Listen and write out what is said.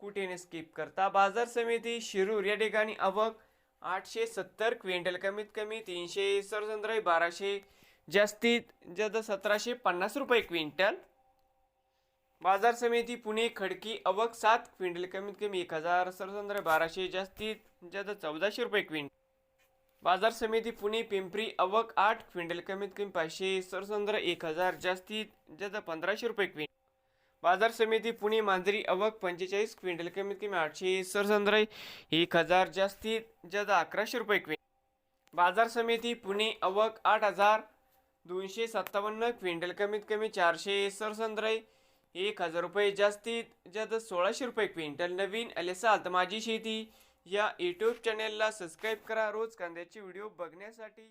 कुठे न स्किप करता? बाजार समिती शिरूर या ठिकाणी आवक आठशे सत्तर क्विंटल कमीत कमी तीनशे सरसंद्राई बाराशे जास्तीत जास्त सतराशे पन्नास रुपये क्विंटल. बाजार समिती पुणे खडकी अवक सात क्विंटल कमीत कमी एक हजार सरसंद्र बाराशे जास्तीत जास्त चौदाशे रुपये क्विंटल. बाजार समिती पुणे पिंपरी अवक आठ क्विंटल कमीत कमी पाचशे सरसंद्र एक हजार जास्तीत जास्त पंधराशे रुपये क्विंटल. बाजार समिती पुणे मांजरी अवक पंचेचाळीस क्विंटल कमीत कमी आठशे सरसंद्र एक हजार जास्तीत जास्त अकराशे रुपये क्विंटल बाजार समिती पुणे अवक आठ हजार दोनशे सत्तावन्न क्विंटल कमीत कमी चारशे सरसंद्र एक हजार रुपये जास्तीत जास्त सोळाशे रुपये क्विंटल. नवीन आले असाल तर माझी शेती. या यूट्यूब चॅनेलला सबस्क्राईब करा. रोज कांद्याचे व्हिडिओ बघण्यासाठी.